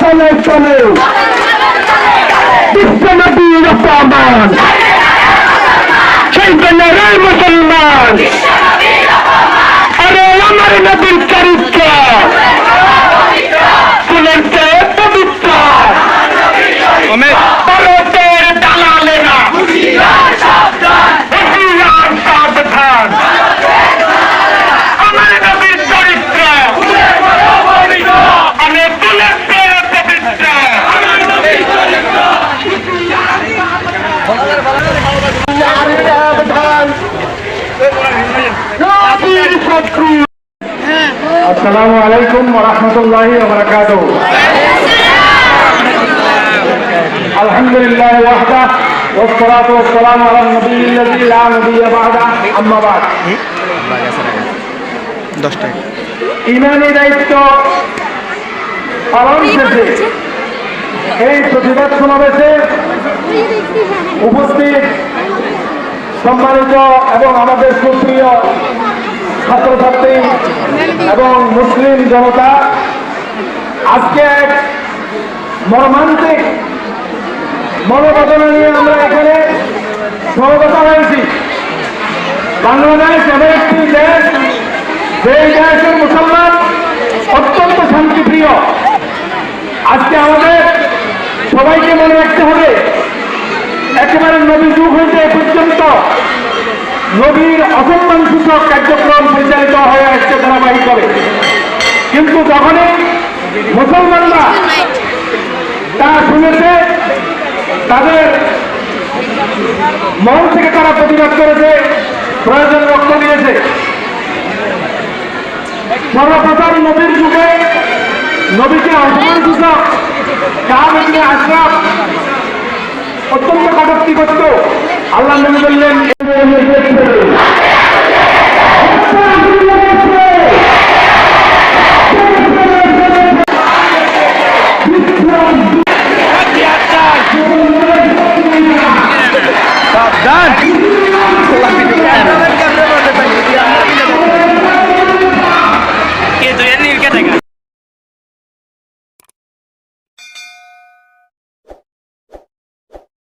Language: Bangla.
চলে চলে। আসসালামু আলাইকুম রহমতুল্লাহ বরকাত আলহামদুলিল্লাহ ওয়াহদা والصلاة والسلام على النبي الذي لا نبي بعده أما بعد দশ টাকা ইমানি দায়িত্ব পালন শেষে এই প্রতিবাদ সমাবেশে উপস্থিত সম্মানিত এবং আমাদের সুপ্রিয় ছাত্রছাত্রী এবং মুসলিম জনতা, আজকে এক মর্মান্তিক মনোবেদনা নিয়ে আমরা এখানে সমবেত হয়েছি বাংলাদেশ এমন একটি দেশ, যেই দেশের মুসলমান অত্যন্ত শান্তিপ্রিয়। আজকে আমাদের সবাইকে মনে রাখতে হবে, একেবারে নবী যুগ হইতে পর্যন্ত নবীর অসম্মান সূচক কার্যক্রম পরিচালিত হয়ে আসছে ধারাবাহিকভাবে। কিন্তু যখনই মুসলমানরা তা শুনেছে, তাদের মন থেকে তারা প্রতিবাদ করেছে, প্রয়োজন রক্ত দিয়েছে। সর্বপ্রথম নবীর যুগে নবীকে অসমান সূচক ইবনে আশরাফ অত্যন্ত কটূক্তি করত আল্লাহ নবী বললেন